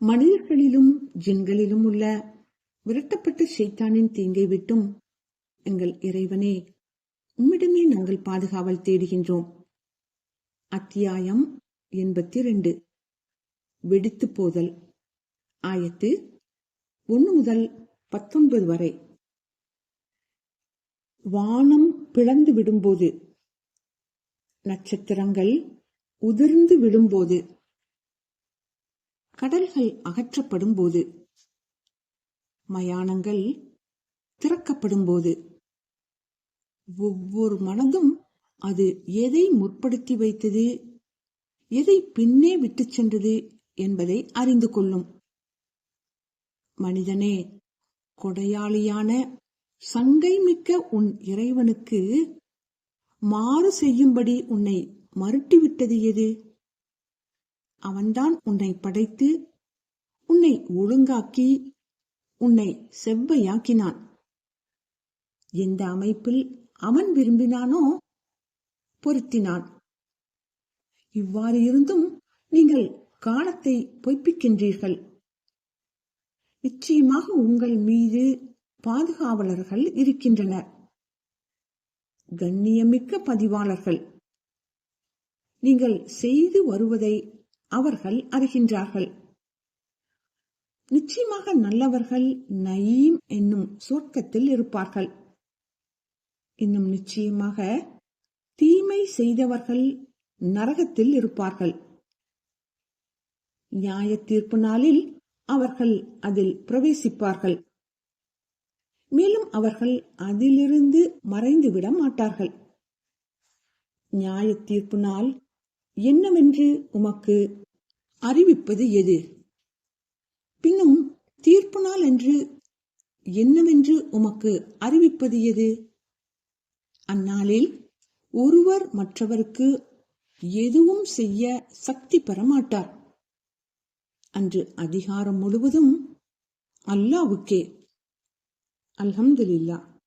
மனிதர்களிலும் ஜின்களிலும் உள்ள விரட்டப்பட்ட சைத்தானின் தீங்கை விட்டும் எங்கள் இறைவனே உம்மிடமே நாங்கள் பாதுகாவல் தேடுகின்றோம். அத்தியாயம் எண்பத்தி ரெண்டு வெடித்து போதல். ஆயத்து ஒன்று முதல் பத்தொன்பது வரை. வானம் பிளந்து விடும்போது. நட்சத்திரங்கள் உதிர்ந்து விடும்போது. கடல்கள் அகற்றப்படும் போது மயானங்கள் திறக்கப்படும் போது ஒவ்வொரு மனதும் அது எதை முற்படுத்தி வைத்தது எதை பின்னே விட்டுச் சென்றது என்பதை அறிந்து கொள்ளும். மனிதனே கொடையாளியான சங்கை மிக்க உன் இறைவனுக்கு மாறு செய்யும்படி உன்னை மறுட்டிவிட்டது எது? அவன்தான் உன்னை படைத்து உன்னை ஒழுங்காக்கி உன்னை செவ்வையாக்கினான். எந்த அமைப்பில் அவன் விரும்பினானோ பொருத்தினான். இவ்வாறு இருந்தும் நீங்கள் காலத்தை பொய்ப்பிக்கின்றீர்கள். நிச்சயமாக உங்கள் மீது பாதுகாவலர்கள் இருக்கின்றனர். கண்ணியமிக்க பதிவாளர்கள். நீங்கள் செய்து வருவதை அவர்கள் அறிகின்றார்கள். நிச்சயமாக நல்லவர்கள் நயீம் என்னும் சொர்க்கத்தில் இருப்பார்கள். இன்னும் நிச்சயமாக தீமை செய்தவர்கள் நரகத்தில் இருப்பார்கள். நியாய தீர்ப்பு நாளில் அவர்கள் அதில் பிரவேசிப்பார்கள். மேலும் அவர்கள் அதிலிருந்து மறைந்துவிட மாட்டார்கள். நியாய தீர்ப்பு நாள் என்னவென்று உமக்கு அறிவிப்பது எது? பின்னும் தீர்ப்பு நாள் என்று என்னவென்று உமக்கு அறிவிப்பது எது? அந்நாளில் ஒருவர் மற்றவருக்கு எதுவும் செய்ய சக்தி பெற மாட்டார் அன்று அதிகாரம் முழுவதும் அல்லாவுக்கே அல்ஹம்துலில்லா